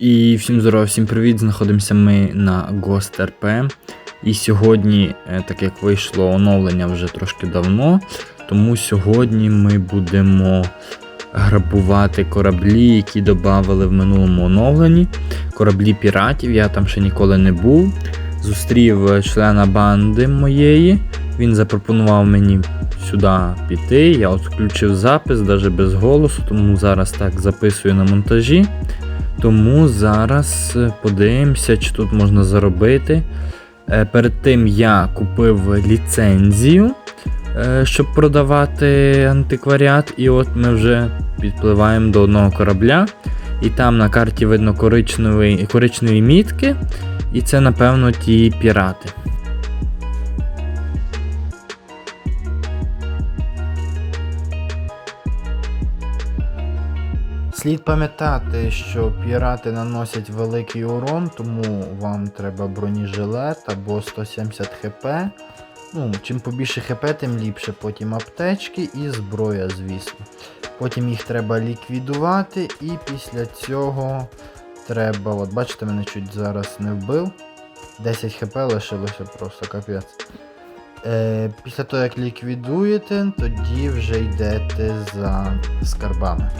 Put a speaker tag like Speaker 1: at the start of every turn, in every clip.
Speaker 1: І всім здорово, всім привіт! Знаходимося ми на Ghost RP. І сьогодні, е, так як вийшло оновлення вже трошки давно, тому сьогодні ми будемо грабувати кораблі, які додали в минулому оновленні. Кораблі піратів, я там ще ніколи не був. Зустрів е, члена банди моєї. Він запропонував мені сюди піти. Я от включив запис, навіть без голосу, тому зараз так записую на монтажі. Тому зараз е, подивимося, чи тут можна заробити. Е, Перед тим я купив ліцензію, е, щоб продавати антикваріат. І от ми вже підпливаємо до одного корабля. І там на карті видно коричневі, коричневі мітки. І це, напевно, ті пірати. Слід пам'ятати, що пірати наносять великий урон, тому вам треба бронежилет або 170 хп. Ну, чим побільше хп, тим ліпше. Потім аптечки і зброя, звісно. Потім їх треба ліквідувати, і після цього треба. От бачите, мене чуть зараз не вбив. 10 хп лишилося просто капець. Е, після того, як ліквідуєте, тоді вже йдете за скарбами.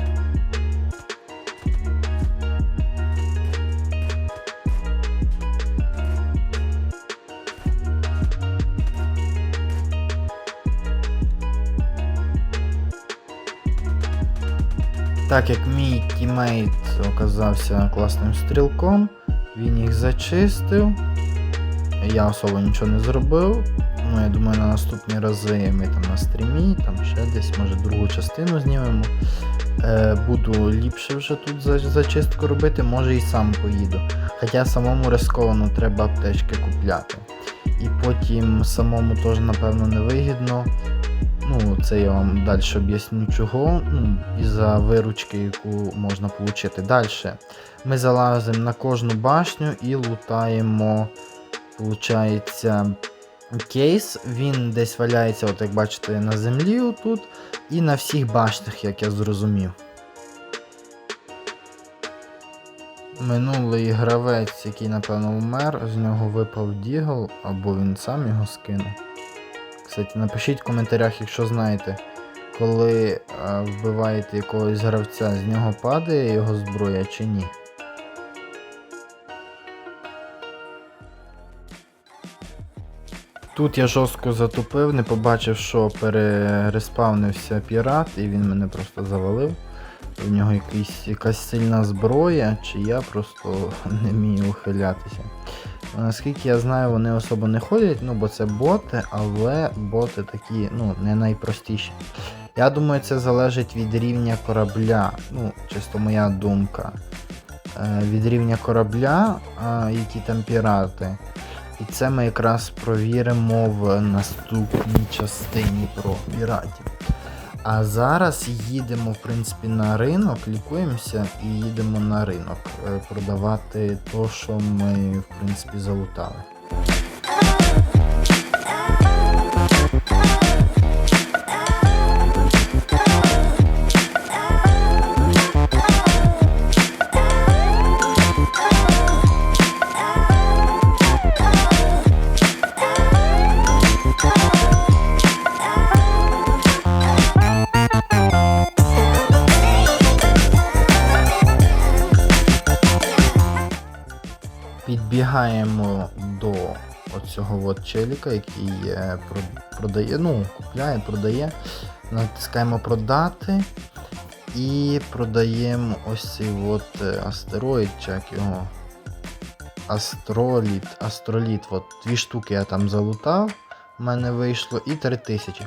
Speaker 1: Так як мій тімейт оказався класним стрілком, він їх зачистив. Я особо нічого не зробив. Ну, я думаю, на наступні рази ми там на стрімі, там ще десь, може, другу частину знімемо. Е, буду ліпше вже тут зачистку робити, може і сам поїду. Хоча самому рисковано треба аптечки купляти. І потім самому теж, напевно, невигідно. Ну, це я вам далі об'ясню чого. Ну, із-за виручки, яку можна отримати. Далі ми залазимо на кожну башню і лутаємо, виходить, кейс. Він десь валяється, от як бачите, на землі отут. І на всіх башнях, як я зрозумів. Минулий гравець, який, напевно, вмер, з нього випав Дігл, або він сам його скинув. Кстати, напишіть в коментарях, якщо знаєте, коли е, вбиваєте якогось гравця, з нього падає його зброя чи ні. Тут я жорстко затупив, не побачив, що перереспавнився пірат, і він мене просто завалив. В нього якийсь, якась сильна зброя, чи я просто не вмію ухилятися. Наскільки я знаю, вони особо не ходять, ну бо це боти, але боти такі, ну, не найпростіші. Я думаю, це залежить від рівня корабля. Ну, чисто моя думка. Е, від рівня корабля, які там пірати. І це ми якраз провіримо в наступній частині про піратів. А зараз їдемо, в принципі, на ринок, лікуємося і їдемо на ринок е, продавати то, що ми, в принципі, залутали. Підбігаємо до оцього от челіка, який е, продає, ну, купляє, продає. Натискаємо продати і продаємо ось цей от е, астероїд, чи як його. Астроліт, астроліт, от дві штуки я там залутав, в мене вийшло, і 3000.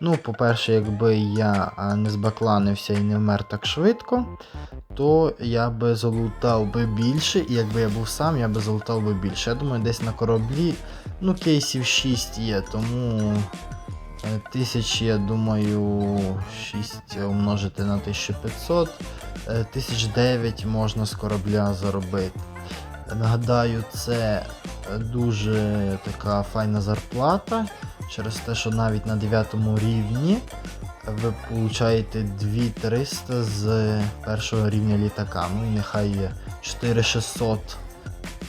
Speaker 1: Ну, по-перше, якби я не збакланився і не вмер так швидко, то я би залутав би більше, і якби я був сам, я би залутав би більше. Я думаю, десь на кораблі, ну, кейсів 6 є, тому е, тисячі, я думаю, 6 умножити на 1500, е, 1009 можна з корабля заробити. Нагадаю, це е, дуже така файна зарплата через те, що навіть на 9 рівні ви получаєте 2300 з першого рівня літака. Ну і нехай 4600.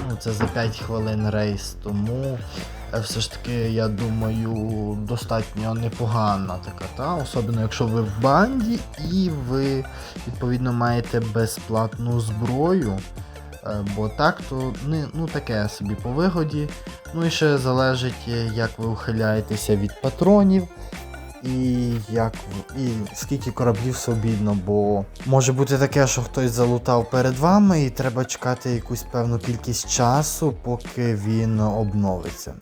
Speaker 1: Ну, це за 5 хвилин рейс, тому е, все ж таки, я думаю, достатньо непогана така, та? особливо якщо ви в банді і ви відповідно маєте безплатну зброю. Е, Бо так, то не, ну, таке собі по вигоді. Ну і ще залежить, е, як ви ухиляєтеся від патронів. І як і скільки кораблів собідно, бо може бути таке, що хтось залутав перед вами, і треба чекати якусь певну кількість часу, поки він обновиться.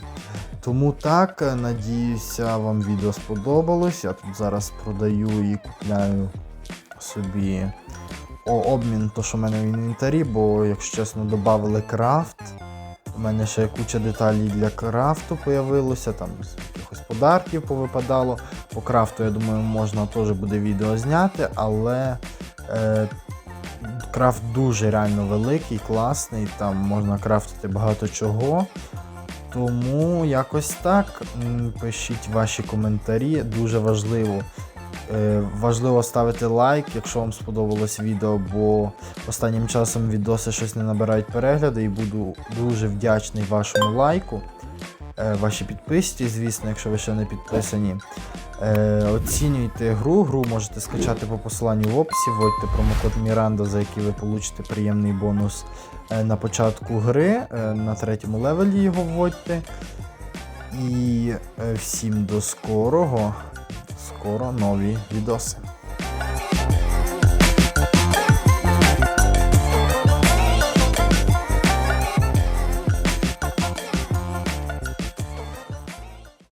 Speaker 1: Тому так, е, надіюся, вам відео сподобалось. Я тут зараз продаю і купляю собі обмін, то що в мене в інвентарі, бо, якщо чесно, додали крафт. У мене ще куча деталей для крафту появилося, там якихось подарків повипадало. По крафту, я думаю, можна теж буде відео зняти, але е, крафт дуже реально великий, класний, там можна крафтити багато чого. Тому якось так. Пишіть ваші коментарі, дуже важливо. Е, Важливо ставити лайк, якщо вам сподобалось відео, бо останнім часом відоси щось не набирають перегляди і буду дуже вдячний вашому лайку. Е, Вашій підписці, звісно, якщо ви ще не підписані. Е, Оцінюйте гру. Гру можете скачати по посиланню в описі. Вводьте промокод Міранда, за який ви получите приємний бонус на початку гри. На третьому левелі його вводьте. І всім до скорого. Скоро нові відоси.